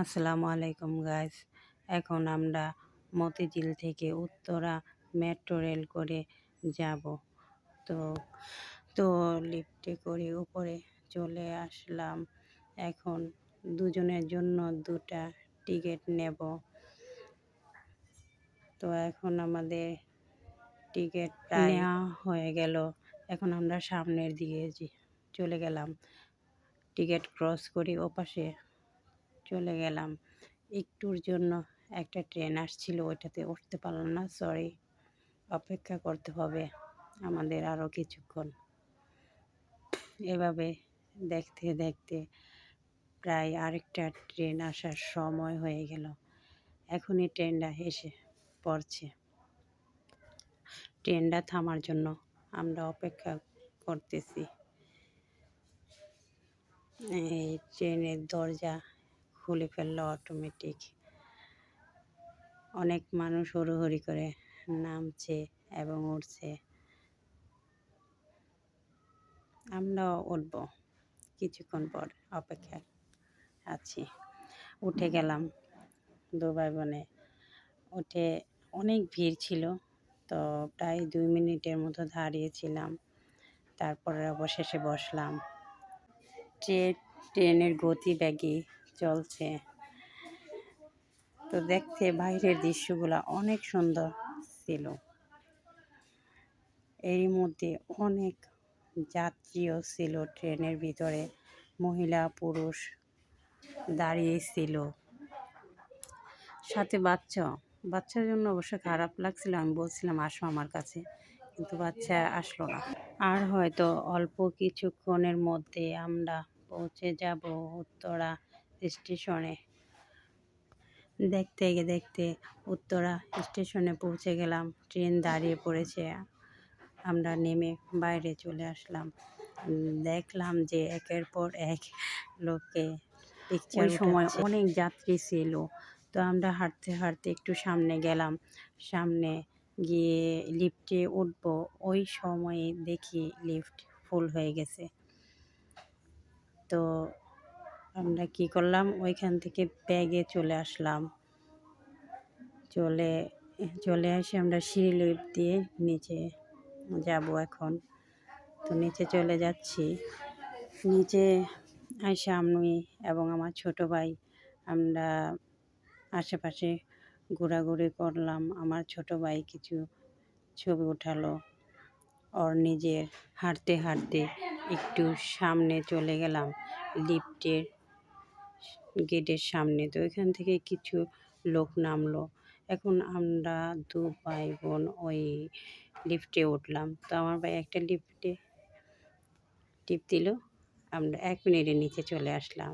আসসালামু আলাইকুম গাইস এখন আমরা মতিঝিল থেকে উত্তরা মেট্রো রেল করে যাব। তো তো লিফটে করে উপরে চলে আসলাম। এখন দুজনের জন্য দুটা টিকিট নেব। তো এখন আমাদের টিকিট নেওয়া হয়ে গেল। এখন আমরা সামনের দিকে চলে গেলাম। টিকিট ক্রস করি ওপাশে। চলে গেলাম। একটুর জন্য একটা ট্রেন আসছিল, ওইটাতে উঠতে পারলাম না সরি অপেক্ষা করতে হবে আমাদের আরও কিছুক্ষণ। এভাবে দেখতে দেখতে প্রায় আরেকটা ট্রেন আসার সময় হয়ে গেল। এখনই ট্রেনটা এসে পড়ছে। ট্রেনটা থামার জন্য আমরা অপেক্ষা করতেছি। এই ট্রেনের দরজা খুলে ফেলল অটোমেটিক অনেক মানুষ হুড়োহুড়ি করে নামছে এবং উঠছে আমরাও উঠব কিছুক্ষণ পর অপেক্ষা আছি। উঠে গেলাম দু ভাই বোনে। উঠে অনেক ভিড় ছিল, তো প্রায় দুই মিনিটের মতো দাঁড়িয়েছিলাম। তারপরে অবশেষে বসলাম। ট্রেন ট্রেনের গতিবেগে চলছে। তো দেখতে বাইরের দৃশ্যগুলো অনেক সুন্দর ছিল। এরই মধ্যে অনেক যাত্রীও ছিল ট্রেনের ভিতরে। মহিলা, পুরুষ দাঁড়িয়ে ছিল। সাথে বাচ্চা। বাচ্চার জন্য অবশ্য খারাপ লাগছিল, আমি বলছিলাম, আসো আমার কাছে। কিন্তু বাচ্চা আসলো না। আর হয়তো অল্প কিছুক্ষণের মধ্যে আমরা পৌঁছে যাব উত্তরা স্টেশনে। দেখতে গে দেখতে উত্তরা স্টেশনে পৌঁছে গেলাম। ট্রেন দাঁড়িয়ে পড়েছে। আমরা নেমে বাইরে চলে আসলাম। দেখলাম যে একের পর এক লোকে পিকচার সময় অনেক যাত্রী ছিল। তো আমরা হাঁটতে হাঁটতে একটু সামনে গেলাম। সামনে গিয়ে লিফটে উঠব। ওই সময়ে দেখি লিফট ফুল হয়ে গেছে। তো আমরা কি করলাম? ওইখান থেকে ব্যাগে চলে আসলাম। চলে চলে আসে আমরা সিঁড়ি লিফট দিয়ে নিচে যাব এখন। তো নিচে চলে যাচ্ছি। নিচে আসে আমি এবং আমার ছোট ভাই আমরা আশেপাশে ঘোরাঘুরি করলাম। আমার ছোট ভাই কিছু ছবি উঠালো। ওর নিজের হাঁটতে হাঁটতে একটু সামনে চলে গেলাম লিফটের গেটের সামনে। তো ওইখান থেকে কিছু লোক নামলো। এখন আমরা দু ভাই বোন ওই লিফটে উঠলাম। তো আমার ভাই একটা লিফটে টিপ দিল। আমরা এক মিনিটের নিচে চলে আসলাম।